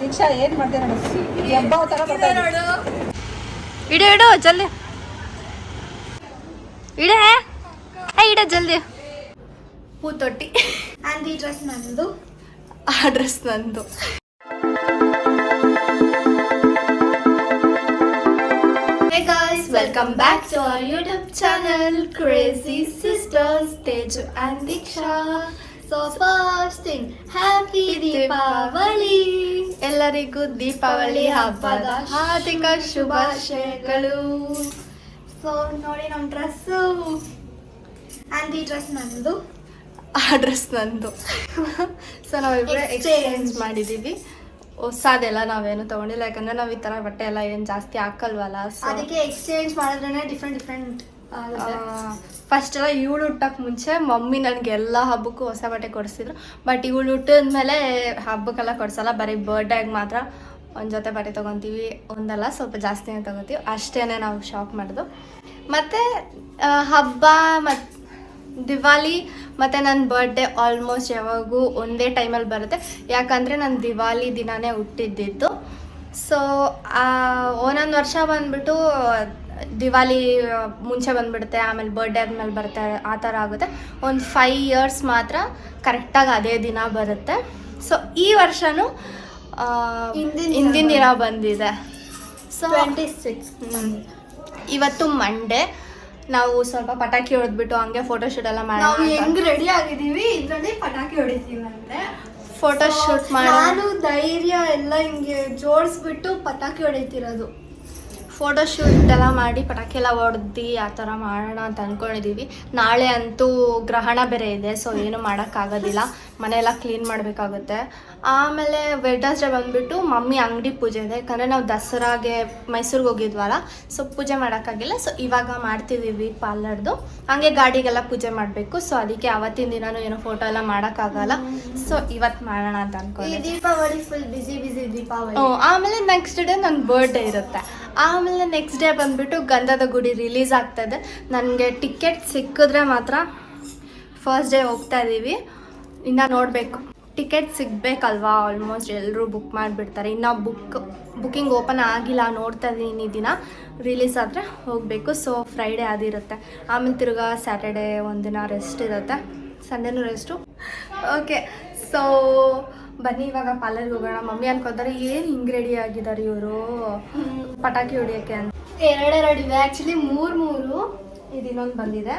ದೀಕ್ಷಾ ಏನ್ ಮಾಡ್ದೆ ನೋಡು ಎಬ್ಬ ತರ ಬರ್ತಾ ಇದೆ. ಇಡು ಇಡು ಜಲ್ದಿ ಇಡೆ ಏ ಇಡ ಜಲ್ದಿ ಹೂ ತೊಟ್ಟಿ ಆ್ಯಂಡ್ ಈ ಡ್ರೆಸ್ ನಂದು ಆ ಡ್ರೆಸ್ ನಂದು Hey guys, welcome back to our YouTube channel Crazy Sisters Teju first thing, Happy Deepavali! ಎಲ್ಲರಿಗೂ ದೀಪಾವಳಿ ಹಬ್ಬದ ಹಾರ್ದಿಕ ಶುಭಾಶಯಗಳು. ಸೊ ನೋಡಿ ನಮ್ಮ ಡ್ರೆಸ್ಸು ಆ್ಯಂಡ್ ಈ ಡ್ರೆಸ್ ನಂದು. ಆ ಡ್ರೆಸ್ ನಂದು. So ನಾವಿಬ್ಬರೇ Exchange. ಎಕ್ಸ್ಚೇಂಜ್ ಮಾಡಿದ್ದೀವಿ ಹೊಸದೆಲ್ಲ ನಾವೇನು ತಗೊಂಡಿಲ್ಲ ಯಾಕಂದ್ರೆ ನಾವು ಈ ತರ ಬಟ್ಟೆ ಎಲ್ಲ ಏನು ಜಾಸ್ತಿ ಹಾಕಲ್ವಲ್ಲ ಸೊ ಅದಕ್ಕೆ ಎಕ್ಸ್ಚೇಂಜ್ ಮಾಡಿದ್ರೆ ಡಿಫ್ರೆಂಟ್ ಡಿಫ್ರೆಂಟ್ ಫಸ್ಟ್ ಎಲ್ಲ ಇವಳು ಹುಟ್ಟಕ್ಕೆ ಮುಂಚೆ ಮಮ್ಮಿ ನನಗೆ ಎಲ್ಲ ಹಬ್ಬಕ್ಕೂ ಹೊಸ ಬಟ್ಟೆ ಕೊಡಿಸಿದ್ರು. ಬಟ್ ಇವಳು ಹುಟ್ಟಿದ್ಮೇಲೆ ಹಬ್ಬಕ್ಕೆಲ್ಲ ಕೊಡ್ಸಲ್ಲ, ಬರೀ ಬರ್ಡೇಗೆ ಮಾತ್ರ ಒಂದು ಜೊತೆ ಬಟ್ಟೆ ತೊಗೊತೀವಿ. ಒಂದಲ್ಲ, ಸ್ವಲ್ಪ ಜಾಸ್ತಿನೇ ತೊಗೊತೀವಿ. ಅಷ್ಟೇ ನಾವು ಶಾಪ್ ಮಾಡೋದು. ಮತ್ತು ಹಬ್ಬ ಮತ್ತು ದಿವಾಲಿ ಮತ್ತು ನನ್ನ ಬರ್ಡೇ ಆಲ್ಮೋಸ್ಟ್ ಯಾವಾಗೂ ಒಂದೇ ಟೈಮಲ್ಲಿ ಬರುತ್ತೆ. ಯಾಕಂದರೆ ನಾನು ದಿವಾಲಿ ದಿನಾನೇ ಹುಟ್ಟಿದ್ದಿದ್ದು. ಸೊ ಒಂದೊಂದು ವರ್ಷ ಬಂದ್ಬಿಟ್ಟು ದಿವಾಲಿ ಮುಂಚೆ ಬಂದ್ಬಿಡುತ್ತೆ ಆಮೇಲೆ ಬರ್ಡೇ ಆದ್ಮೇಲೆ ಬರುತ್ತೆ ಆ ಥರ ಆಗುತ್ತೆ. ಒಂದು ಫೈವ್ ಇಯರ್ಸ್ ಮಾತ್ರ ಕರೆಕ್ಟಾಗಿ ಅದೇ ದಿನ ಬರುತ್ತೆ. ಸೊ ಈ ವರ್ಷನೂ ಆ, ಹಿಂದಿನ್ ದಿನ ಬಂದಿದೆ. ಸೊ ಟ್ವೆಂಟಿ ಸಿಕ್ಸ್ ಇವತ್ತು ಮಂಡೇ ನಾವು ಸ್ವಲ್ಪ ಪಟಾಕಿ ಹೊಡೆದ್ಬಿಟ್ಟು ಹಂಗೆ ಫೋಟೋ ಶೂಟ್ ಎಲ್ಲ ನಾವು ಮಾಡೋಣ ಹೆಂಗ್ ರೆಡಿ ಆಗಿದ್ದೀವಿ? ಇದರಲ್ಲಿ ಪಟಾಕಿ ಹೊಡಿತೀವಿ ಅಂದ್ರೆ ಫೋಟೋ ಶೂಟ್ ಮಾಡೋಣ. ನಾನು ಧೈರ್ಯ ಎಲ್ಲ ಹಿಂಗೆ ಜೋಡಿಸ್ಬಿಟ್ಟು ಪಟಾಕಿ ಹೊಡಿತಿರೋದು. ಫೋಟೋ ಶೂಟ್ ಎಲ್ಲ ಮಾಡಿ ಪಟಾಕಿ ಎಲ್ಲ ಹೊಡೆದು ಆ ಥರ ಮಾಡೋಣ ಅಂತ ಅಂದ್ಕೊಂಡಿದ್ದೀವಿ ನಾಳೆ ಅಂತೂ ಗ್ರಹಣ ಬೇರೆ ಇದೆ ಸೊ ಏನು ಮಾಡೋಕ್ಕಾಗೋದಿಲ್ಲ ಮನೆಯೆಲ್ಲ ಕ್ಲೀನ್ ಮಾಡಬೇಕಾಗುತ್ತೆ. ಆಮೇಲೆ ವೆಡ್ನಸ್ಡೇ ಬಂದುಬಿಟ್ಟು ಮಮ್ಮಿ ಅಂಗಡಿ ಪೂಜೆ ಇದೆ. ಯಾಕಂದರೆ ನಾವು ದಸರಾಗೆ ಮೈಸೂರಿಗೆ ಹೋಗಿದ್ವಲ್ಲ ಸೊ ಪೂಜೆ ಮಾಡೋಕ್ಕಾಗಿಲ್ಲ ಸೊ ಇವಾಗ ಮಾಡ್ತಿದ್ದೀವಿ ಪಾರ್ಲರ್ದು. ಹಾಗೆ ಗಾಡಿಗೆಲ್ಲ ಪೂಜೆ ಮಾಡಬೇಕು. ಸೊ ಅದಕ್ಕೆ ಅವತ್ತಿನ ದಿನನೂ ಏನೋ ಫೋಟೋ ಎಲ್ಲ ಮಾಡೋಕ್ಕಾಗಲ್ಲ ಸೊ ಇವತ್ತು ಮಾಡೋಣ ಅಂತ ಅನ್ಕೊಂಡು ದೀಪಾವಳಿ ಫುಲ್ ಬಿಸಿ ಬಿಸಿ ದೀಪಾವಳಿ. ಆಮೇಲೆ ನೆಕ್ಸ್ಟ್ ಡೇ ನನ್ನ ಬರ್ಡೇ ಇರುತ್ತೆ. ಆಮೇಲೆ ನೆಕ್ಸ್ಟ್ ಡೇ ಬಂದುಬಿಟ್ಟು ಗಂಧದ ಗುಡಿ ರಿಲೀಸ್ ಆಗ್ತಾಯಿದೆ ನನಗೆ ಟಿಕೆಟ್ ಸಿಕ್ಕಿದ್ರೆ ಮಾತ್ರ ಫಸ್ಟ್ ಡೇ ಹೋಗ್ತಾ ಇದ್ದೀವಿ ಇನ್ನು ನೋಡಬೇಕು. ಟಿಕೆಟ್ ಸಿಗಬೇಕಲ್ವಾ? ಆಲ್ಮೋಸ್ಟ್ ಎಲ್ಲರೂ ಬುಕ್ ಮಾಡಿಬಿಡ್ತಾರೆ. ಇನ್ನು ಬುಕ್ ಬುಕ್ಕಿಂಗ್ ಓಪನ್ ಆಗಿಲ್ಲ, ನೋಡ್ತಾ ಇದ್ದೀನಿ ದಿನ. ರಿಲೀಸ್ ಆದರೆ ಹೋಗಬೇಕು. ಸೊ ಫ್ರೈಡೇ ಅದಿರುತ್ತೆ. ಆಮೇಲೆ ತಿರ್ಗಾ ಸ್ಯಾಟರ್ಡೇ ಒಂದಿನ ರೆಸ್ಟ್ ಇರುತ್ತೆ. ಸಂಡೇನೂ ರೆಸ್ಟು ಓಕೆ ಸೊ ಬನ್ನಿ ಇವಾಗ ಪಾರ್ಲರ್ಗೆ ಹೋಗೋಣ. ಮಮ್ಮಿ ಅನ್ಕೋತಾರೆ ಏನು ಹಿಂಗ್ ರೆಡಿ ಆಗಿದ್ದಾರೆ ಇವರು? ಪಟಾಕಿ ಹೊಡಿಯೋಕ್ಕೆ ಅಂತ. ಎರಡೆರಡು ಇವೆ. ಆಕ್ಚುಲಿ ಮೂರ್ ಮೂರು. ಇದು ಇನ್ನೊಂದು ಬಂದಿದೆ.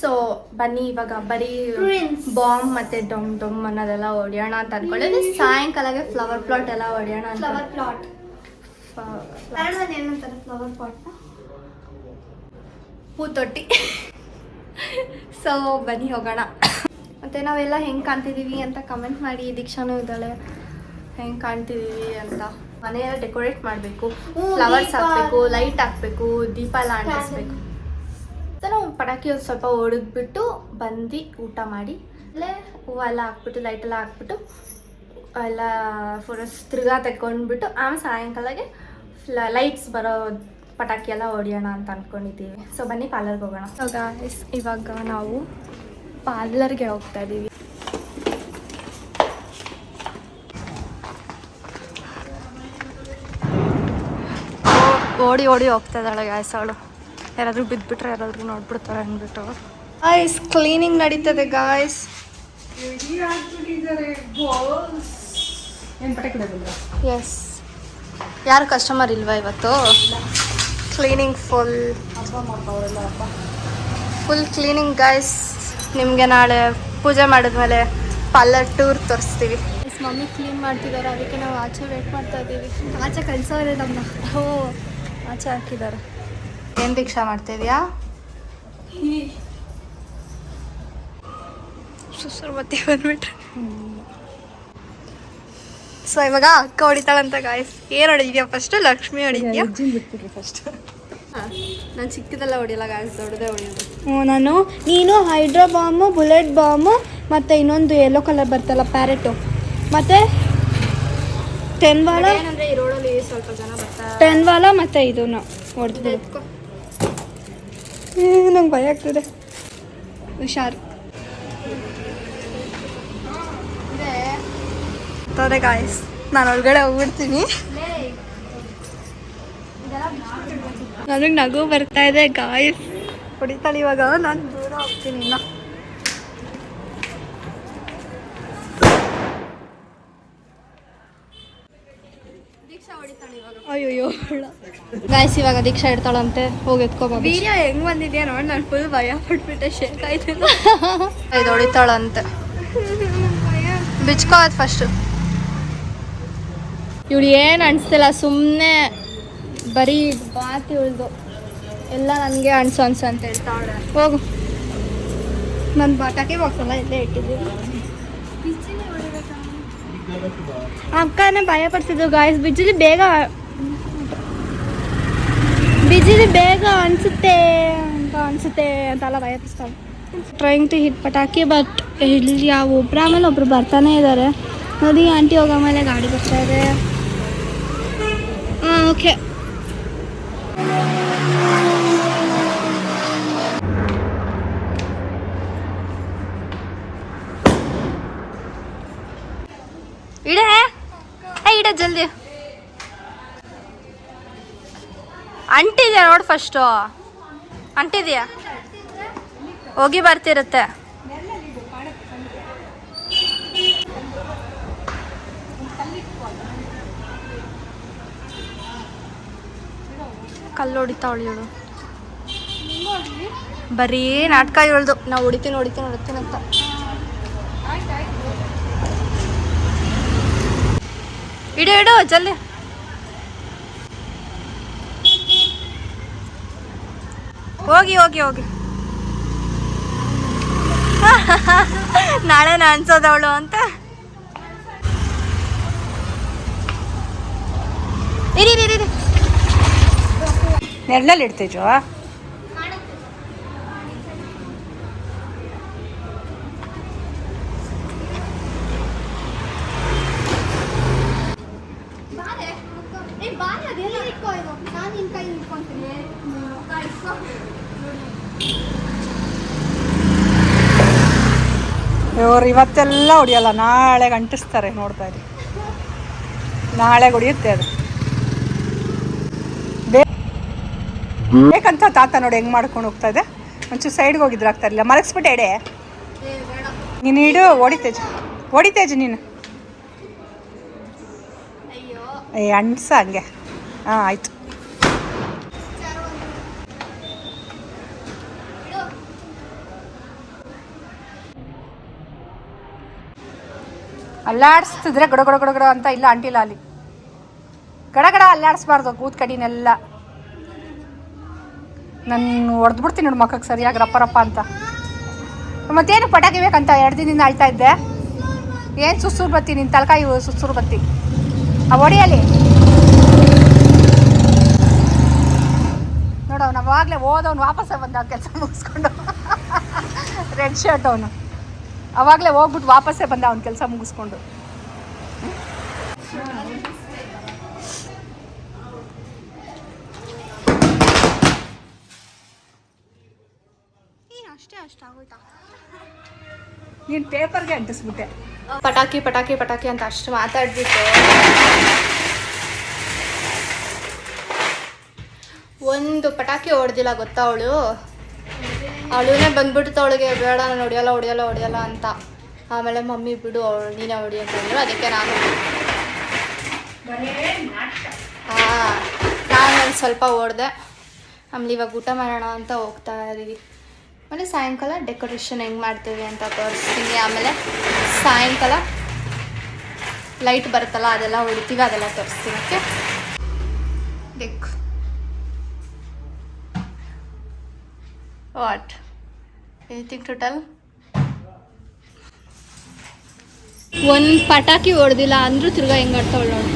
ಸೊ ಬನ್ನಿ ಇವಾಗ ಬರೀ. ಬಾಂಬ್ ಮತ್ತೆ ಡೊಮ್ ಡೊಮ್ ಅನ್ನೋದೆಲ್ಲ ಹೊಡೆಯೋಣ ಅಂತ ಅನ್ಕೊಳ್ಳಿ ಸಾಯಂಕಾಲಗೆ ಫ್ಲವರ್ ಪ್ಲಾಟ್ ಎಲ್ಲ ಹೊಡಿಯೋಣ ಫ್ಲವರ್ ಪ್ಲಾಟ್ ಏನಂತಾರೆ ಫ್ಲವರ್ ಪಾಟ್ ಹೂ ತೊಟ್ಟಿ ಸೊ ಬನ್ನಿ ಹೋಗೋಣ. ಮತ್ತು ನಾವೆಲ್ಲ ಹೆಂಗೆ ಕಾಣ್ತಿದ್ದೀವಿ ಅಂತ ಕಮೆಂಟ್ ಮಾಡಿ ದೀಕ್ಷಾನೂ ಇದ್ದಾಳೆ. ಹೆಂಗೆ ಕಾಣ್ತಿದ್ದೀವಿ ಅಂತ. ಮನೆಯೆಲ್ಲ ಡೆಕೋರೇಟ್ ಮಾಡಬೇಕು ಫ್ಲವರ್ಸ್ ಹಾಕ್ಬೇಕು ಲೈಟ್ ಹಾಕಬೇಕು ದೀಪ ಎಲ್ಲ ಅಂಟಿಸ್ಬೇಕು. ಸೊ ನಾವು ಪಟಾಕಿ ಒಂದು ಸ್ವಲ್ಪ ಹೊಡೆದ್ಬಿಟ್ಟು ಬಂದು ಊಟ ಮಾಡಿ ಅಲ್ಲೇ ಹೂವೆಲ್ಲ ಹಾಕ್ಬಿಟ್ಟು ಲೈಟ್ ಎಲ್ಲ ಹಾಕ್ಬಿಟ್ಟು ಎಲ್ಲ ಫೋಟೋಸ್ ತಿರ್ಗಾ ತೆಕ್ಕೊಂಡ್ಬಿಟ್ಟು ಆಮೇಲೆ ಸಾಯಂಕಾಲಗೆ ಫ್ಲ ಲೈಟ್ಸ್ ಬರೋ ಪಟಾಕಿ ಎಲ್ಲ ಹೊಡಿಯೋಣ ಅಂತ ಅಂದ್ಕೊಂಡಿದ್ದೀವಿ ಸೊ ಬನ್ನಿ ಪಾರ್ಲರ್ಗೆ ಹೋಗೋಣ. ಇವಾಗ ನಾವು ಪಾರ್ಲರ್ಗೆ ಹೋಗ್ತಾ ಇದ್ದೀವಿ ಓಡಿ ಓಡಿ ಹೋಗ್ತಾ ಇದ್ದಾಳೆ ಗಾಯ್ಸ್ ಅವಳು. ಯಾರಾದರೂ ಬಿದ್ದುಬಿಟ್ರೆ ಯಾರಾದರೂ ನೋಡ್ಬಿಡ್ತಾರೆ ಅಂದ್ಬಿಟ್ಟು. ಗಾಯ್ಸ್ ಕ್ಲೀನಿಂಗ್ ನಡೀತದೆ ಗಾಯ್ಸ್? ಎಸ್ ಯಾರು ಕಸ್ಟಮರ್ ಇಲ್ವಾ ಇವತ್ತು? Cleaning full full cleaning guys ನಿಮಗೆ ನಾಳೆ ಪೂಜೆ ಮಾಡಿದ್ಮೇಲೆ ಪಾರ್ಲರ್ ಟೂರ್ ತೋರಿಸ್ತೀವಿ. ಮಮ್ಮಿ ಕ್ಲೀನ್ ಮಾಡ್ತಿದ್ದಾರೆ ಅದಕ್ಕೆ ನಾವು ಆಚೆ ವೇಟ್ ಮಾಡ್ತಾ ಇದ್ದೀವಿ. ಆಚೆ ಕಳಿಸೋರೆ ನಮ್ಮ. ಹೋ ಆಚೆ ಹಾಕಿದ್ದಾರೆ. ಏನು ಭಿಕ್ಷಾ ಮಾಡ್ತಿದ್ಯಾ ಸುಸರು ಮತ್ತೆ ಬಂದ್ಬಿಟ್ರೆ. ಸೊ ಇವಾಗ ಅಕ್ಕ ಹೊಡಿತಾಳಂತ ಗಾಯ್ಸ್ ಏನು ಹೊಡಿದ್ಯಾ ಫಸ್ಟ್ ಲಕ್ಷ್ಮಿ ಹೊಡಿದ್ಯಾ? ಫಸ್ಟ್ ನಾನು ಚಿಕ್ಕದೆಲ್ಲ ಹೊಡಿಯಲ್ಲ ಗಾಯ್ಸ್ ದೊಡ್ಡದೇ ಹೊಡಿಯೋದು. ನಾನು ನೀನು ಹೈಡ್ರಾ ಬಾಮು ಬುಲೆಟ್ ಬಾಮು ಮತ್ತು ಇನ್ನೊಂದು ಯೆಲ್ಲೋ ಕಲರ್ ಬರ್ತಲ್ಲ ಪ್ಯಾರೆಟು ಮತ್ತು ಟೆನ್ ವಾಲ ಏನಂದ್ರೆ ಈ ರೋಡಲ್ಲಿ ಸ್ವಲ್ಪ ಜನ ಬರ್ತಾರೆ ಟೆನ್ ವಾಲ ಮತ್ತು ಇದನ್ನು ಹೊಡೆದು ನಂಗೆ ಭಯ ಆಗ್ತದೆ. ಹುಷಾರು. ಗಾಯ್ಸ್ ನಾನು ಒಳಗಡೆ ಹೋಗ್ಬಿಡ್ತೀನಿ. ನನಗೆ ನಗು ಬರ್ತಾ ಇದೆ ಗಾಯಸ್ ಹೊಡಿತಾಳೆ ಇವಾಗ ನಾನು ದೂರ ಹೋಗ್ತೀನಿ ಇನ್ನ. ಅಯ್ಯೋ ಗಾಯ್ಸ್ ಇವಾಗ. ದೀಕ್ಷಾ ಇಡ್ತಾಳಂತೆ. ಹೋಗಿ ಎತ್ಕೋಬ ವಿಡಿಯೋ ಹೆಂಗ್ ಬಂದಿದ್ಯಾ ನೋಡಿ ನಾನು ಫುಲ್ ಭಯ ಪಟ್ಬಿಟ್ಟೆ ಶೇಕ್ ಆಯ್ತು ಇದು ಹೊಡಿತಾಳಂತೆ. ಬಿಚ್ಕೋ ಅದು ಫಸ್ಟು ಇವಳು ಏನು ಅನಿಸ್ತಿಲ್ಲ ಸುಮ್ಮನೆ ಬರೀ ಬಾತಿ ಇವಳ್ದು ಎಲ್ಲ ನನಗೆ ಅನ್ಸು ಅನ್ಸು ಅಂತ ಹೇಳ್ತಾವಳೆ ಹೋಗು. ನನ್ನ ಪಟಾಕಿ ಬಾಕ್ಸ್ ಎಲ್ಲ ಇಲ್ಲೇ ಇಟ್ಟಿದ್ದೀನಿ ಅಕ್ಕನೇ ಭಯ ಪಡ್ತಿದ್ದು ಗಾಯಸ್ ಬಿಜಿಲಿ ಬೇಗ ಬಿಜಿಲಿ ಬೇಗ ಅನಿಸುತ್ತೆ ಅಂತ ಅನಿಸುತ್ತೆ ಅಂತೆಲ್ಲ ಭಯ ಪಡಿಸ್ತಾವೆ ಟ್ರೈಂಗ್ ಟು ಹಿಟ್ ಪಟಾಕಿ ಬಟ್ ಇಲ್ಲಿ ಯಾವ ಒಬ್ರು ಆಮೇಲೆ ಒಬ್ರು ಬರ್ತಾನೆ ಇದ್ದಾರೆ ನೋಡಿ ಆಂಟಿ ಹೋಗೋ ಮೇಲೆ ಗಾಡಿ ಬರ್ತಾ ಇದೆ. ಹಾಂ ಓಕೆ ಇಡೆ ಏ ಇಡೆ ಜಲ್ದಿ ಅಂಟಿದ್ಯಾ ನೋಡು ಫಸ್ಟು ಅಂಟಿದ್ಯಾ? ಹೋಗಿ ಬರ್ತಿರುತ್ತೆ. ಕಲ್ಲು ಹೊಡಿತಾವಳಿ ಇವಳು. ಬರೀ ನಾಟಕ ಹೇಳ್ದು. ನಾವು ಹೊಡಿತೀನಿ ಹೊಡಿತೀನಿ ಹೊಡಿತೀನಿ ಅಂತ. ಇಡು ಇಡು ಜಲ್ದಿ. ಹೋಗಿ ಹೋಗಿ ಹೋಗಿ. ನಾಳೆ ಅನ್ಸೋದವಳು ಅಂತ. ಇರಿ ಇರಿ ಇರಿ. ನೆರಳಲ್ಲಿ ಇಡ್ತೇಜೋ ಇವತ್ತೆಲ್ಲ ಹೊಡಿಯಲ್ಲ. ನಾಳೆ ಅಂಟಿಸ್ತಾರೆ ನೋಡ್ತಾ ಇರಿ. ನಾಳೆ ಹೊಡಿಯುತ್ತೆ ಅದು. ಬೇಕಂತ ತಾತ ನೋಡಿ ಹೆಂಗ್ ಮಾಡ್ಕೊಂಡು ಹೋಗ್ತಾ ಇದೆ. ಒಂಚೂರು ಸೈಡ್ಗೆ ಹೋಗಿದ್ರು ಆಗ್ತಾ ಇರಲಿಲ್ಲ. ಮಲಗಿಸ್ಬಿಟ್ಟೆ ಎಡೆ. ನೀನು ಇಡು ಹೊಡಿತೇಜ್. ಹೊಡಿತೇಜ್ ನೀನು. ಏ ಅಣ್ಸ ಹಂಗೆ. ಹಾಂ ಆಯ್ತು. ಅಲ್ಲಾಡಿಸ್ತಿದ್ರೆ ಗಡ ಗಡ ಗಡ ಗಡ ಅಂತ ಇಲ್ಲ ಅಂಟಿಲ್ಲ ಅಲ್ಲಿ. ಗಡ ಗಡ ಅಲ್ಲಾಡಿಸ್ಬಾರ್ದು, ಕೂತ್ ಕಡಿನೆಲ್ಲ. ನಾನು ಹೊಡೆದ್ಬಿಡ್ತೀನಿ ನೋಡಿ ಮಕ್ಕಕ್ಕೆ ಸರಿಯಾಗಿ ರಪ್ಪರಪ್ಪ ರಪ್ಪ ಅಂತ. ಮತ್ತೇನು ಪಟಾಕಿ ಬೇಕಂತ ಎರಡು ದಿನದಿಂದ ಅಳ್ತಾ ಇದ್ದೆ. ಏನು ಸುಸ್ಸೂರು ಬತ್ತಿ ನಿನ್ನ ತಲಕಾಯಿ ಸುಸ್ಸೂರು ಬತ್ತಿ. ಆ ಹೊಡಿಯಲ್ಲಿ ನೋಡು ನಾವಾಗಲೇ ಓದವ್ನು ವಾಪಸ್ಸೇ ಬಂದ ಕೆಲಸ ಮುಗಿಸ್ಕೊಂಡು. ರೆಡ್ ಶರ್ಟ್ ಅವನು. ಅವಾಗಲೇ ಹೋಗ್ಬಿಟ್ಟು ವಾಪಸ್ಸೇ ಬಂದ ಅವ್ನ ಕೆಲಸ ಮುಗಿಸ್ಕೊಂಡು. ಅಷ್ಟೇ ನೀನು ಪೇಪರ್ಗೆ ಅಂಟಿಸ್ಬಿಟ್ಟೆ. ಪಟಾಕಿ ಪಟಾಕಿ ಪಟಾಕಿ ಅಂತ ಅಷ್ಟು ಮಾತಾಡ್ಬಿಟ್ಟು. ಒಂದು ಪಟಾಕಿ ಹೊಡೆದಿಲ್ಲ ಗೊತ್ತಾ ಅವಳು? ಅವಳುನೇ ಬಂದ್ಬಿಡ್ತು ಅವಳಿಗೆ, ಬೇಡ, ನಾನು ಹೊಡಿಯಲ್ಲ ಹೊಡಿಯಲ್ಲ ಹೊಡಿಯಲ್ಲ ಅಂತ. ಆಮೇಲೆ, ಮಮ್ಮಿ, ಬಿಡು, ಅವಳು, ನೀನೇ ಹೊಡಿ ಅಂತ ಹೇಳಿದ್ರು ಅದಕ್ಕೆ ನಾನು ಹಾಂ ನಾನು ಒಂದು ಸ್ವಲ್ಪ ಹೊಡೆದೆ ಆಮೇಲೆ ಇವಾಗ ಊಟ ಮಾಡೋಣ ಅಂತ ಹೋಗ್ತಾ ಇದ್ದೀವಿ ಆಮೇಲೆ ಸಾಯಂಕಾಲ ಡೆಕೋರೇಷನ್ ಹೆಂಗೆ ಮಾಡ್ತೀವಿ ಅಂತ ತೋರಿಸ್ತೀನಿ. ಆಮೇಲೆ ಸಾಯಂಕಾಲ ಲೈಟ್ ಬರುತ್ತಲ್ಲ, ಅದೆಲ್ಲ ಹೊಡಿತೀವಿ, ಅದೆಲ್ಲ ತೋರಿಸ್ತೀನಿ, ಓಕೆ? ವಾಟ್ ಎನಿಥಿಂಗ್ ಟೋಟಲ್ ಒಂದು ಪಟಾಕಿ ಹೊಡೆದಿಲ್ಲ ಅಂದ್ರು ತಿರ್ಗಾ ಹೆಂಗೆ ಆಡ್ತಾವಳು ನೋಡು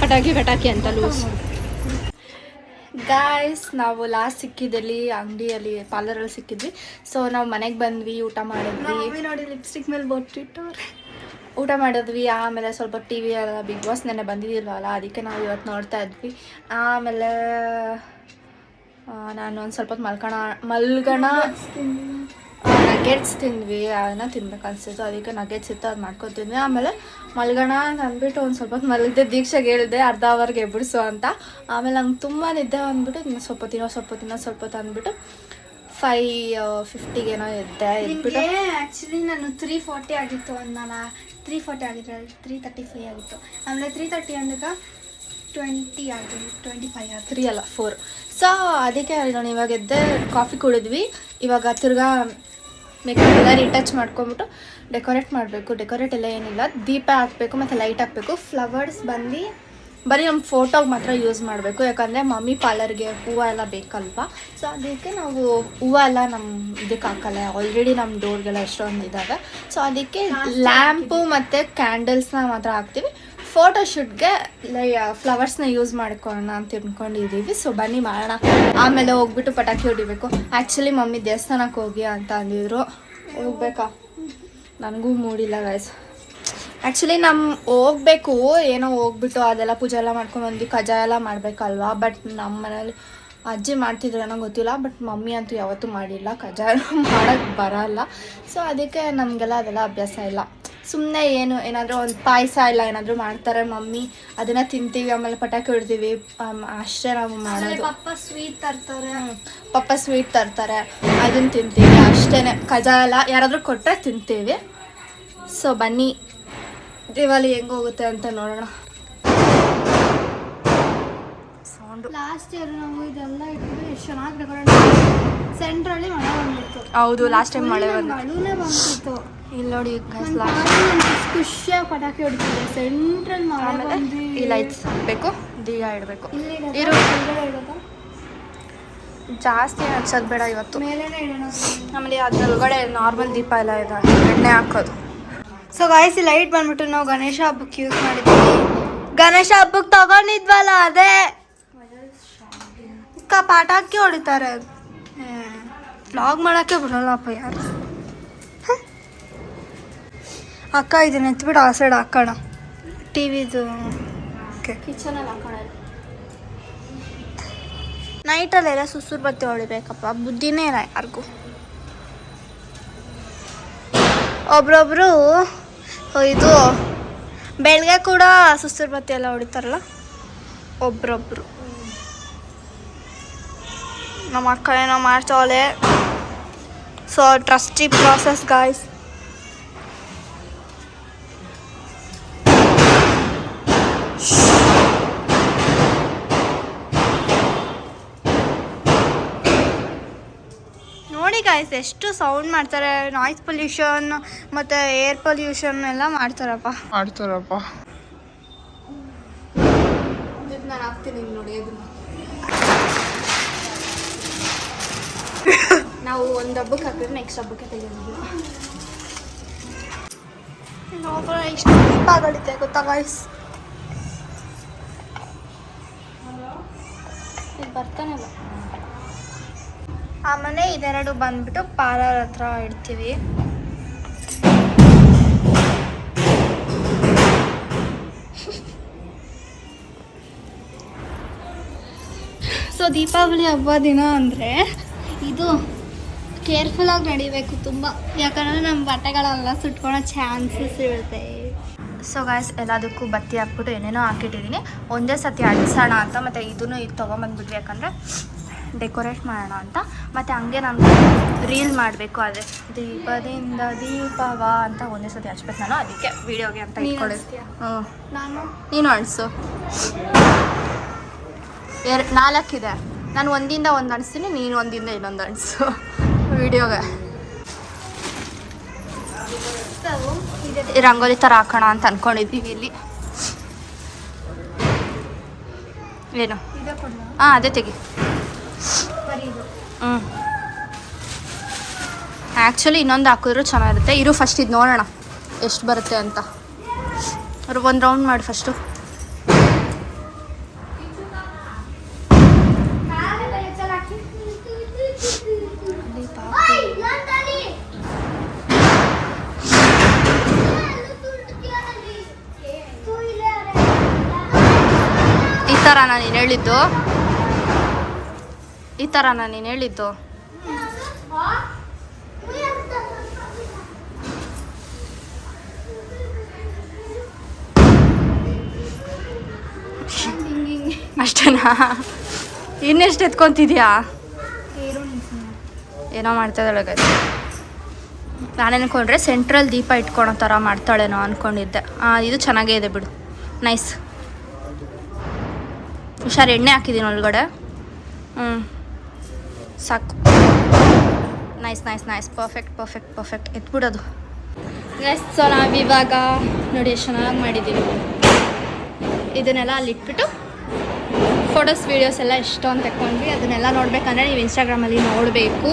ಪಟಾಕಿ ಪಟಾಕಿ ಅಂತ ಲೂಸ್. ಗಾಯ್ಸ್ ನಾವು ಲಾಸ್ಟ್ ಸಿಕ್ಕಿದಲ್ಲಿ ಅಂಗಡಿಯಲ್ಲಿ ಪಾರ್ಲರಲ್ಲಿ ಸಿಕ್ಕಿದ್ವಿ. ಸೊ ನಾವು ಮನೆಗೆ ಬಂದ್ವಿ ಊಟ ಮಾಡಿದ್ವಿ. ನೋಡಿ ಲಿಪ್ಸ್ಟಿಕ್ ಮೇಲೆ ಬೊಟ್ಟಿಟ್ಟವ್ರೆ. ಊಟ ಮಾಡಿದ್ವಿ ಆಮೇಲೆ ಸ್ವಲ್ಪ ಟಿ ವಿ ಎಲ್ಲ ಬಿಗ್ ಬಾಸ್ ನೆನ್ನೆ ಬಂದಿದ್ದಿಲ್ವಲ್ಲ ಅದಕ್ಕೆ ನಾವು ಇವತ್ತು ನೋಡ್ತಾ ಇದ್ವಿ. ಆಮೇಲೆ ನಾನು ಒಂದು ಸ್ವಲ್ಪ ಮಲ್ಕೋಣ, ಮಲ್ಗೋಣ. ನಂಗೆ ನಗೆಟ್ಸ್ ತಿಂದ್ವಿ, ಅದನ್ನ ತಿನ್ಬೇಕು ಅನ್ಸಿತ್ತು. ಅದಕ್ಕೆ ನಗೆಟ್ಸ್ ಇತ್ತು, ಅದು ಮಾಡ್ಕೊತಿದ್ವಿ. ಆಮೇಲೆ ಮಲ್ಗೋಣ ಅಂತ ಅಂದ್ಬಿಟ್ಟು ಒಂದು ಸ್ವಲ್ಪ ಮಲಗಿದ್ದೆ ದೀಕ್ಷೆಗೆ ಹೇಳಿದೆ, ಅರ್ಧ ಅವರ್ಗೆ ಎಬ್ಬಿಡ್ಸು ಅಂತ. ಆಮೇಲೆ ನಂಗೆ ತುಂಬ ನಿದ್ದೆ ಅಂದ್ಬಿಟ್ಟು ಸ್ವಲ್ಪ ತಿನ್ನೋ ಸ್ವಲ್ಪ ತಿನ್ನೋ, ಸ್ವಲ್ಪ ಅಂದ್ಬಿಟ್ಟು ಫೈ ಫಿಫ್ಟಿಗೇನೋ ಇದ್ದೆ ಆ್ಯಕ್ಚುಲಿ ನಾನು ತ್ರೀ ಫಾರ್ಟಿ ಆಗಿತ್ತು ಅಂದಲ್ಲ ತ್ರೀ ಫಾರ್ಟಿ ಆಗಿದ್ರೆ ತ್ರೀ ತರ್ಟಿ ಫೈವ್ ಆಗಿತ್ತು. ಆಮೇಲೆ ತ್ರೀ ತರ್ಟಿ ಅಂದಾಗ ಟ್ವೆಂಟಿ ಆಗಿ ಟ್ವೆಂಟಿ ಫೈವ್ ಆಗಿ ತ್ರೀ ಅಲ್ಲ ಫೋರ್ ಸೊ ಅದಕ್ಕೆ ನಾನು ಇವಾಗ ಎದ್ದೆ ಕಾಫಿ ಕುಡಿದ್ವಿ. ಇವಾಗ ತಿರ್ಗಾ ಮೇಕಪ್ ಎಲ್ಲ ರೀಟಚ್ ಮಾಡ್ಕೊಂಬಿಟ್ಟು ಡೆಕೋರೇಟ್ ಮಾಡಬೇಕು. ಡೆಕೋರೇಟ್ ಎಲ್ಲ ಏನಿಲ್ಲ. ದೀಪ ಹಾಕಬೇಕು ಮತ್ತು ಲೈಟ್ ಹಾಕಬೇಕು. ಫ್ಲವರ್ಸ್ ಬಂದು ಬರೀ ನಮ್ಮ ಫೋಟೋಗೆ ಮಾತ್ರ ಯೂಸ್ ಮಾಡಬೇಕು. ಯಾಕಂದರೆ ಮಮ್ಮಿ ಪಾರ್ಲರ್ಗೆ ಹೂವು ಎಲ್ಲ ಬೇಕಲ್ವಾ? ಸೊ ಅದಕ್ಕೆ ನಾವು ಹೂವು ಎಲ್ಲ ನಮ್ಮ ಇದಕ್ಕೆ ಹಾಕಲ್ಲ. ಆಲ್ರೆಡಿ ನಮ್ಮ ಡೋರ್ಗೆಲ್ಲ ಎಷ್ಟೊಂದು ಇದ್ದಾವೆ ಸೊ ಅದಕ್ಕೆ ಲ್ಯಾಂಪು ಮತ್ತು ಕ್ಯಾಂಡಲ್ಸ್ನ ಮಾತ್ರ ಹಾಕ್ತೀವಿ. ಫೋಟೋ ಶೂಟ್ಗೆ ಲೈ ಫ್ಲವರ್ಸ್ನ ಯೂಸ್ ಮಾಡ್ಕೊಳ್ಳೋಣ ಅಂತ ತಿಳ್ಕೊಂಡಿದ್ದೀವಿ ಸೊ ಬನ್ನಿ ಮಾಡೋಣ. ಆಮೇಲೆ ಹೋಗ್ಬಿಟ್ಟು ಪಟಾಕಿ ಹೊಡಿಬೇಕು. ಆ್ಯಕ್ಚುಲಿ ಮಮ್ಮಿ ದೇವಸ್ಥಾನಕ್ಕೆ ಹೋಗಿ ಅಂತ ಅಂದಿದ್ರು. ಹೋಗ್ಬೇಕಾ? ನನಗೂ ಮೂಡಿಲ್ಲ ಗೈಸ್ ಆ್ಯಕ್ಚುಲಿ ನಮ್ಮ ಹೋಗ್ಬೇಕು, ಏನೋ ಹೋಗ್ಬಿಟ್ಟು ಅದೆಲ್ಲ ಪೂಜೆ ಎಲ್ಲ ಮಾಡ್ಕೊಂಡು ಬಂದು ಕಜಾಯ ಎಲ್ಲ ಮಾಡಬೇಕಲ್ವಾ? ಬಟ್ ನಮ್ಮ ಮನೇಲಿ ಅಜ್ಜಿ ಮಾಡ್ತಿದ್ರು ಏನೋ ಗೊತ್ತಿಲ್ಲ. ಬಟ್ ಮಮ್ಮಿ ಅಂತೂ ಯಾವತ್ತೂ ಮಾಡಿಲ್ಲ. ಕಜಾಯ ಮಾಡೋಕ್ಕೆ ಬರಲ್ಲ. ಸೊ ಅದಕ್ಕೆ ನಮಗೆಲ್ಲ ಅದೆಲ್ಲ ಅಭ್ಯಾಸ ಇಲ್ಲ. ಸುಮ್ಮನೆ ಏನು ಏನಾದರೂ ಒಂದು ಪಾಯಸ ಇಲ್ಲ ಏನಾದರೂ ಮಾಡ್ತಾರೆ ಮಮ್ಮಿ ಅದನ್ನ ತಿಂತೀವಿ ಆಮೇಲೆ ಪಟಾಕಿ ಹೊಡ್ತೀವಿ ಅಷ್ಟೇ ನಾವು ಮಾಡೋದು. ಪಪ್ಪ ಸ್ವೀಟ್ ತರ್ತಾರೆ. ಪಪ್ಪ ಸ್ವೀಟ್ ತರ್ತಾರೆ ಅದನ್ನ ತಿಂತೀವಿ ಅಷ್ಟೇ ಕಜಾ ಎಲ್ಲ ಯಾರಾದರೂ ಕೊಟ್ಟರೆ ತಿಂತೀವಿ. ಸೊ ಬನ್ನಿ ದಿವಾಲಿ ಹೆಂಗೆ ಹೋಗುತ್ತೆ ಅಂತ ನೋಡೋಣ. ಸೌಂಡು ಲಾಸ್ಟ್ ಇಯರ್ ನಾವು ಇದೆಲ್ಲ ಇಟ್ಟು ಎಷ್ಟು ಚೆನ್ನಾಗಿ ಡೆಕೋರೇಟ್ ಸೆಂಟ್ರಲ್ಲಿ ಮಳೆ ಬಂದಿತ್ತು. ಹೌದು ಲಾಸ್ಟ್ ಟೈಮ್ ಮಳೆ ಬಂದು ಮಳುನೇ ಬಂದಿತ್ತು. ಇಲ್ಲಿ ನೋಡಿ ಖುಷಿಯಾಗಿ ಪಟಾಕಿ ಹೊಡಿತಿದ್ದೆ. ಸೆಂಟ್ರಲ್ ಮಳೆ ಬಂದು ಈ ಲೈಟ್ಸ್ ಬೇಕು ದೀಗ ಇಡಬೇಕು. ಇರೋ. ಜಾಸ್ತಿ ಹಚ್ಚೋದು ಬೇಡ ಇವತ್ತು. ಆಮೇಲೆ ಅದ್ರೊಳಗಡೆ ನಾರ್ಮಲ್ ದೀಪ ಎಲ್ಲ ಇದೆ. ಎಣ್ಣೆ ಹಾಕೋದು. ಸೊ ಗಾಯ್ಸ್ ಲೈಟ್ ಬಂದ್ಬಿಟ್ಟು ನಾವು ಗಣೇಶ ಹಬ್ಬಕ್ಕೆ ಯೂಸ್ ಮಾಡಿದ್ವಿ. ಗಣೇಶ ಹಬ್ಬಕ್ಕೆ ತಗೊಂಡಿದ್ವಲ್ಲ ಅದೇ. ಅಕ್ಕ ಹಾಕಿ ಹೊಡಿತಾರೆ. ವ್ಲಾಗ್ ಮಾಡೋಕ್ಕೆ ಬಿಡಲ್ಲಪ್ಪ ಯಾರು? ಅಕ್ಕ ಇದನ್ನ ಎತ್ಬಿಡು ಆ ಸೈಡ್ ಹಾಕೋಣ. ಟಿ ವಿದು ಕಿಚನಲ್ಲಿ ಹಾಕೋಣ ನೈಟಲ್ಲೆಲ್ಲ ಸುಸುರು ಬತ್ತಿ ಹೊಡಿಬೇಕಪ್ಪ. ಬುದ್ಧಿನೇ ಇಲ್ಲ ಯಾರಿಗೂ. ಒಬ್ರೊಬ್ರು ಇದು ಬೆಳಗ್ಗೆ ಕೂಡ ಸುಸುರು ಬತ್ತಿ ಎಲ್ಲ ಹೊಡಿತಾರಲ್ಲ? ಒಬ್ರೊಬ್ರು. ನಮ್ಮ ಅಕ್ಕ ಏನೋ ಮಾಡ್ತಾವಳೆ ಸೊ ಟ್ರಸ್ಟಿ ಪ್ರಾಸೆಸ್ ಗಾಯ್ಸ್ ನೋಡಿ ಗಾಯ್ಸ್ ಎಷ್ಟು ಸೌಂಡ್ ಮಾಡ್ತಾರೆ. ನಾಯ್ಸ್ ಪೊಲ್ಯೂಷನ್ ಮತ್ತೆ ಏರ್ ಪೊಲ್ಯೂಷನ್ ಎಲ್ಲ ಮಾಡ್ತಾರಪ್ಪ. ಮಾಡ್ತಾರಪ್ಪ. ನಾನು ಹಾಕ್ತೀನಿ ನೋಡಿ ಅದನ್ನ ನಾವು ಒಂದು ಹಬ್ಬಕ್ಕೆ ಹಾಕಿದ್ರೆ ನೆಕ್ಸ್ಟ್ ಹಬ್ಬಕ್ಕೆ ತೆಗೆದಿದ್ದೀವಿ ಇಷ್ಟು ದೀಪಗಳಿದೆ ಗೊತ್ತಾ ಗಾಯ್ಸ್ ಇದು ಆ ಆಮೇಲೆ ಇದೆರಡು ಬಂದ್ಬಿಟ್ಟು ಪಾರ್ಲರ್ ಹತ್ರ ಇಡ್ತೀವಿ. ಸೊ ದೀಪಾವಳಿ ಹಬ್ಬ ದಿನ ಅಂದರೆ ಇದು. ಕೇರ್ಫುಲ್ಲಾಗಿ ನಡಿಬೇಕು ತುಂಬ. ಯಾಕಂದರೆ ನಮ್ಮ ಬಟ್ಟೆಗಳೆಲ್ಲ ಸುಟ್ಕೊಳ್ಳೋ ಚಾನ್ಸಸ್ ಇರುತ್ತೆ. ಸೊ ಗಾಯ್ಸ್ ಎಲ್ಲದಕ್ಕೂ ಬತ್ತಿ ಹಾಕ್ಬಿಟ್ಟು ಏನೇನೋ ಹಾಕಿಟ್ಟಿದ್ದೀನಿ. ಒಂದೇ ಸತಿ ಅಳಿಸೋಣ ಅಂತ ಮತ್ತು ಇದನ್ನು ಇದು ತೊಗೊಂಬಂದ್ಬಿಟ್ವಿ ಯಾಕಂದರೆ ಡೆಕೋರೇಟ್ ಮಾಡೋಣ ಅಂತ. ಮತ್ತು ಹಂಗೆ ನಾನು ರೀಲ್ ಮಾಡಬೇಕು ಅದೇ ದೀಪದಿಂದ ದೀಪವ ಅಂತ ಒಂದೇ ಸತಿ ಹಚ್ಬೇಕು ನಾನು. ಅದಕ್ಕೆ ವೀಡಿಯೋಗೆ ಅಂತ ನೀನ್ ಹ್ಞೂ. ನಾನು? ನೀನು ಅಳಿಸು ಎರಡು ನಾಲ್ಕಿದೆ. ನಾನು ಒಂದಿಂದ ಒಂದು ಅಣಿಸ್ತೀನಿ ನೀನು ಒಂದಿಂದ ಇನ್ನೊಂದು ಅಣಿಸು ವಿಡಿಯೋಗೆ. ರಂಗೋಲಿ ಥರ ಹಾಕೋಣ ಅಂತ ಅನ್ಕೊಂಡಿದ್ದೀವಿ ಇಲ್ಲಿ. ಏನು? ಹಾಂ, ಅದೇ ತೆಗಿ. ಹ್ಞೂ ಆ್ಯಕ್ಚುಲಿ ಇನ್ನೊಂದು ಹಾಕಿದ್ರು ಚೆನ್ನಾಗಿರುತ್ತೆ. ಇರು ಫಸ್ಟ್ ಇದು ನೋಡೋಣ. ಎಷ್ಟು ಬರುತ್ತೆ ಅಂತ. ಒಂದು ರೌಂಡ್ ಮಾಡಿ ಫಸ್ಟು ಥರನಾ ನೀನು ಹೇಳಿದ್ದು. ಅಷ್ಟೇನಾ? ಇನ್ನೆಷ್ಟು ಎತ್ಕೊತಿದ್ಯಾ? ಏನೋ ಮಾಡ್ತಾಯಿದ್ದಾಳೆ ಗೈಸ್ ನಾನು ಅನ್ಕೊಂಡ್ರೆ ಸೆಂಟ್ರಲ್ ದೀಪ ಇಟ್ಕೊಳೋ ಥರ ಮಾಡ್ತಾಳೇನೋ ಅಂದ್ಕೊಂಡಿದ್ದೆ ಇದು ಚೆನ್ನಾಗೇ ಇದೆ ಬಿಡು. ನೈಸ್ ಹುಷಾರು ಎಣ್ಣೆ ಹಾಕಿದ್ದೀನಿ ಒಳಗಡೆ. ಹ್ಞೂ ಸಾಕು. Nice nice nice perfect perfect perfect ಎತ್ಬಿಡೋದು. Nice so ನಾವು ಇವಾಗ ನೋಡಿ ಎಷ್ಟು ಚೆನ್ನಾಗಿ ಮಾಡಿದ್ದೀವಿ ಇದನ್ನೆಲ್ಲ ಅಲ್ಲಿ ಇಟ್ಬಿಟ್ಟು ಫೋಟೋಸ್ ವೀಡಿಯೋಸ್ ಎಲ್ಲ ಎಷ್ಟೊಂದು ತಕ್ಕೊಂಡ್ವಿ. ಅದನ್ನೆಲ್ಲ ನೋಡ್ಬೇಕಂದ್ರೆ ನೀವು ಇನ್ಸ್ಟಾಗ್ರಾಮಲ್ಲಿ ನೋಡಬೇಕು.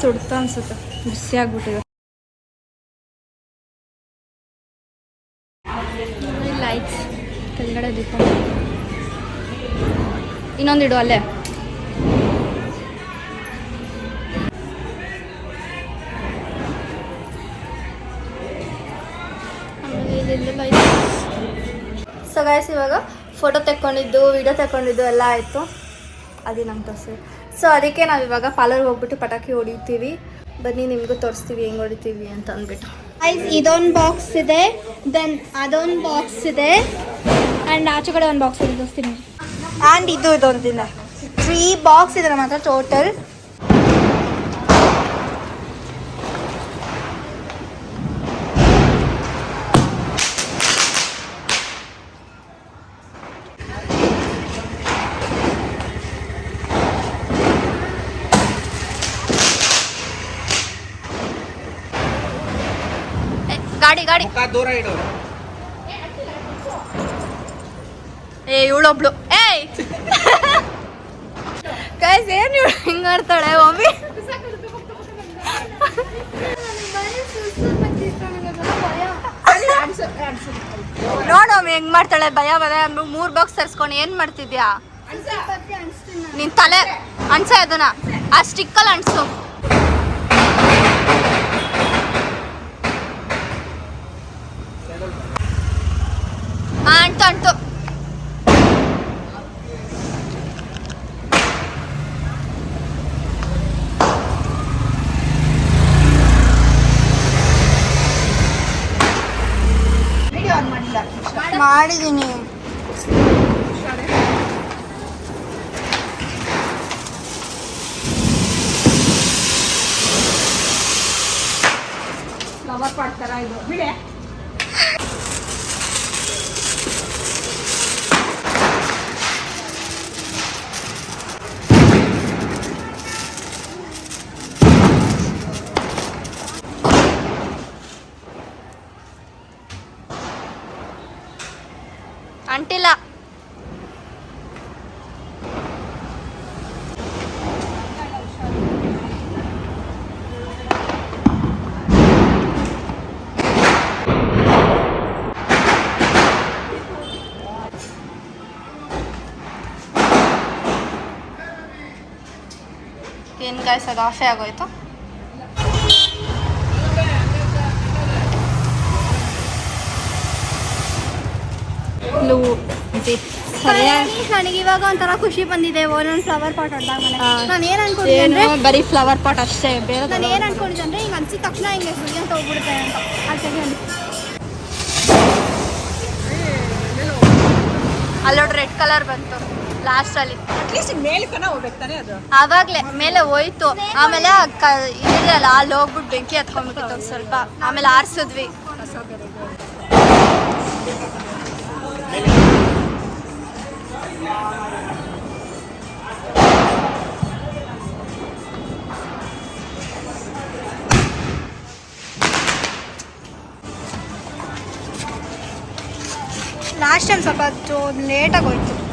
ಸುಡ್ತಾ ಅನ್ಸುತ್ತೆ. ಬಿಸಿ ಆಗ್ಬಿಟ್ಟಿದೆ ಇನ್ನೊಂದಿಡು ಅಲ್ಲೇ. ಸೊ ಗೈಸ್ ಇವಾಗ ಫೋಟೋ ತೆಕ್ಕೊಂಡಿದ್ದು ವಿಡಿಯೋ ತೆಕ್ಕೊಂಡಿದ್ದು ಎಲ್ಲ ಆಯಿತು. ಅದೇ ನಮ್ಮ ತೋರಿಸಿ. ಸೊ ಅದಕ್ಕೆ ನಾವು ಇವಾಗ ಪಾರ್ಲರ್ ಹೋಗ್ಬಿಟ್ಟು ಪಟಾಕಿ ಹೊಡಿತೀವಿ. ಬನ್ನಿ, ನಿಮಗೂ ತೋರಿಸ್ತೀವಿ ಹೆಂಗೆ ಹೊಡಿತೀವಿ ಅಂತ ಅಂದ್ಬಿಟ್ಟು. ಇದೊಂದು ಬಾಕ್ಸ್ ಇದೆ. ದೆನ್ ಅದೊಂದು ಬಾಕ್ಸ್ ಇದೆ. ಆ್ಯಂಡ್ ಆಚೆ ಕಡೆ ಒಂದು ಬಾಕ್ಸ್ ಇದೆ ಆ್ಯಂಡ್ ಇದು ಇದೊಂದಿಲ್ಲ. ತ್ರೀ ಬಾಕ್ಸ್ ಇದೆ ನಮ್ಮ ಹತ್ರ ಟೋಟಲ್ ಗಾಡಿ. ಗಾಡಿ ದೂರ ಇಡು. ಏ, ಇವಳೊಬ್ಳು. ಏಯ್! ಕೈಸ್ ಏನ್ ಇವಳು ಹಿಂಗ್ ಮಾಡ್ತಾಳೆ ಮಮ್ಮಿ ನೋಡಮ್ಮಿ ಹೆಂಗ್ ಮಾಡ್ತಾಳೆ, ಭಯ ಭಯ. ಮೂರ್ ಬಾಕ್ಸ್ ತರ್ಸ್ಕೊಂಡು ಏನ್ ಮಾಡ್ತಿದ್ಯಾ? ನಿನ್ ತಲೆ, ಅನ್ಸ ಅದನ್ನ. ಆ ಸ್ಟಿಕ್ಕಲ್ಲಿ ಅನ್ಸು. ಅಂಟು ಅಂಟು ಮಾಡಿದ್ದೀನಿ ಅಂಟಿಲ್ಲ ಅದು ಆಫೇ ಆಗೋಯ್ತು? ನನಗೆ ಇವಾಗ ಒಂಥರ ಖುಷಿ ಬಂದಿದೆ. ಒಂದೊಂದು ಫ್ಲವರ್ ಪಾಟ್ ಹೊಡೆದಾಗ ನಾನು ಏನು ಅನ್ಕೊಂಡಿದ್ದೆ ಬರೀ ಫ್ಲವರ್ ಪಾಟ್ ಅಷ್ಟೇ ಬೇರೆ ನಾನು ಏನು ಅನ್ಕೊಂಡಿದ್ದೆ ಅಂದ್ರೆ ಹಿಂಗೆ ಅನ್ಸಿದ ತಕ್ಷಣ ಹಿಂಗೆ ಸುಳ್ಳಿ ಅಂತ ಹೋಗ್ಬಿಡುತ್ತೆ ಅಂತ. ಸೆಕೆಂಡ್ ಅಲ್ಲೋಡ್ ರೆಡ್ ಕಲರ್ ಬಂತು. ಲಾಸ್ಟ್ ಅಲ್ಲಿ. ಅಟ್ಲೀಸ್ಟ್ ಮೇಲ್ಕನ ಹೋಗ್ಬೇಕು ತಾನೇ ಅದು? ಆವಾಗ್ಲೇ ಮೇಲೆ ಹೋಯ್ತು. ಆಮೇಲೆ ಕ- ಇದಿದೆಯಲ್ಲ ಅಲ್ಲಿ ಹೋಗ್ಬಿಟ್ಟು ಬೆಂಕಿ ಹತ್ಕೊಂಡ್ಬಿಟ್ಟಿತ್ತು ಒಂದ್ ಸ್ವಲ್ಪ ಆಮೇಲೆ ಆರಿಸಿದ್ವಿ. ಲಾಸ್ಟ್ ಟೈಮ್ ಸ್ವಲ್ಪ ಲೇಟಾಗಿ ಹೋಯ್ತು.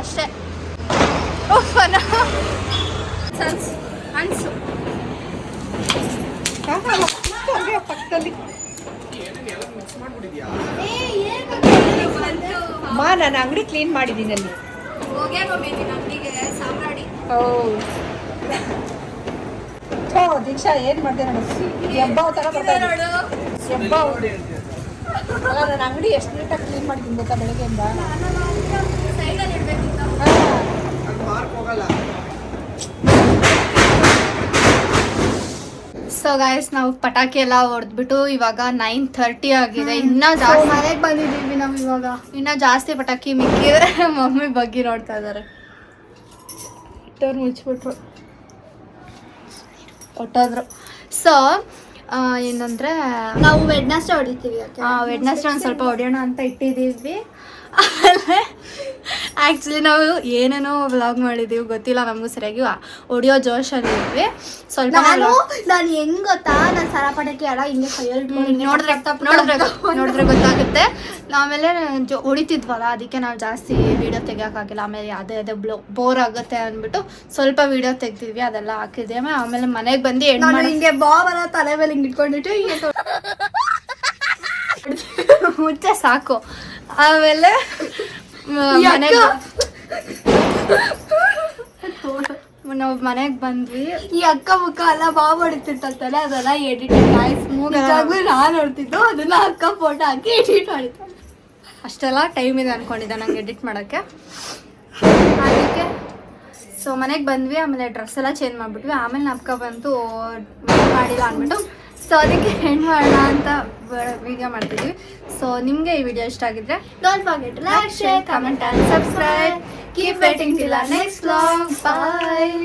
ಅಷ್ಟೇ. ಅನ್ಸು ಪಕ್ಕದಲ್ಲಿ. ಮಾ ನಾನು ಅಂಗಡಿ ಕ್ಲೀನ್ ಮಾಡಿದ್ದೀನಿ ಅಲ್ಲಿ. ಓ ದೀಕ್ಷಾ ಏನ್ ಮಾಡ್ದೆ ನೋಡು? ಎಬ್ಬಾವ್ ತರ ಬರ್ತಾ ನನ್ನ ಅಂಗಡಿ ಎಷ್ಟು ನೀಟಾಗಿ ಕ್ಲೀನ್ ಮಾಡಿದ್ದೀನಿ ಬೇಕಾ ಬೆಳಗ್ಗೆಯಿಂದ? ಸೊ ಗಾಯ್ಸ್ ನಾವು ಪಟಾಕಿ ಎಲ್ಲ ಹೊಡೆದ್ಬಿಟ್ಟು ಇವಾಗ ನೈನ್ ಥರ್ಟಿ ಆಗಿದೆ. ಇನ್ನ ಜಾಸ್ತಿ ಮನೆಗೆ ಬಂದಿದ್ದೀವಿ ನಾವು ಇವಾಗ. ಇನ್ನ ಜಾಸ್ತಿ ಪಟಾಕಿ ಮಿಕ್ಕಿದ್ರೆ ಮಮ್ಮಿ ಬಗ್ಗಿ ನೋಡ್ತಾ ಇದ್ದಾರೆ ಇಟ್ಟವ್ರು ಮುಚ್ಚಿಬಿಟ್ರು ಕೊಟ್ಟಾದ್ರು ಸೊ ಏನಂದ್ರೆ ನಾವು ವೆಡ್ನಸ್ಟೇ ಹೊಡಿತೀವಿ ವೆಡ್ನಸ್ಟೇ ಒಂದು ಸ್ವಲ್ಪ ಹೊಡೆಯೋಣ ಅಂತ ಇಟ್ಟಿದ್ದೀವಿ. ಆಮೇಲೆ ಆ್ಯಕ್ಚುಲಿ ನಾವು ಏನೇನೋ ವ್ಲಾಗ್ ಮಾಡಿದೀವಿ ಗೊತ್ತಿಲ್ಲ ನಮಗೂ ಸರಿಯಾಗಿ ಹೊಡಿಯೋ ಜೋಶಲ್ಲಿದ್ವಿ ಸ್ವಲ್ಪ ನಾನು ನಾನು ಹೆಂಗ್ ಗೊತ್ತಾ? ನಾನು ಸರಪಟಕ್ಕೆ ಪಟಾಕಿ ಅಡ ಹಿಂಗೆ ನೋಡಿದ್ರೆ ನೋಡಿದ್ರೆ ನೋಡಿದ್ರೆ ಗೊತ್ತಾಗುತ್ತೆ. ಆಮೇಲೆ ಜೊ ಹೊಡಿತಿದ್ವಲ್ಲ ಅದಕ್ಕೆ ನಾವು ಜಾಸ್ತಿ ವಿಡಿಯೋ ತೆಗಿಯೋಕ್ಕಾಗಿಲ್ಲ ಆಮೇಲೆ ಅದೇ ಅದೇ ಬ್ಲೋ ಬೋರ್ ಆಗುತ್ತೆ ಅಂದ್ಬಿಟ್ಟು ಸ್ವಲ್ಪ ವಿಡಿಯೋ ತೆಗ್ದಿದ್ವಿ ಅದೆಲ್ಲ ಹಾಕಿದ್ವಿ. ಆಮೇಲೆ ಮನೆಗೆ ಬಂದು ಹೆಣ್ಣು ಹಿಂಗೆ ಬಾಬರ ತಲೆ ಮೇಲೆ ಹಿಂಗೆ ಇಟ್ಕೊಂಡಿಟ್ಟು ಹಿಂಗೆ ಮುಚ್ಚೆ ಸಾಕು. ಆಮೇಲೆ ನಾವು ಮನೆಗೆ ಬಂದ್ವಿ. ಈ ಅಕ್ಕ ಮುಕ್ಕ ಎಲ್ಲ ಬಾ ಅದೆಲ್ಲ ಎಡಿಟ್ ಗಾಯ್ಸ್ ನಿಜವಾಗ್ಲೂ ನಾನು ನೋಡ್ತಿದ್ದು ಅದನ್ನ ಅಕ್ಕ ಫೋಟೋ ಹಾಕಿ ಎಡಿಟ್ ಮಾಡಿದ್ದೆ. ಅಷ್ಟೆಲ್ಲ ಟೈಮ್ ಇದೆ ಅನ್ಕೊಂಡಿದ್ದೆ ನಂಗೆ ಎಡಿಟ್ ಮಾಡೋಕ್ಕೆ. ಅದಕ್ಕೆ ಸೊ ಮನೆಗೆ ಬಂದ್ವಿ ಆಮೇಲೆ ಡ್ರೆಸ್ ಎಲ್ಲ ಚೇಂಜ್ ಮಾಡಿಬಿಟ್ವಿ. ಆಮೇಲೆ ನಮ್ಕ ಬಂತು ಮಾಡಿಲ್ಲ ಅಂದ್ಬಿಟ್ಟು ಸೊ ಅದಕ್ಕೆ ಹೆಣ್ಣು ಮಾಡೋಣ ಅಂತ ವಿಡಿಯೋ ಮಾಡ್ತಿದ್ವಿ. ಸೊ ನಿಮಗೆ ಈ ವಿಡಿಯೋ ಇಷ್ಟ ಆಗಿದ್ರೆ don't forget like share comment and subscribe keep waiting till next vlog bye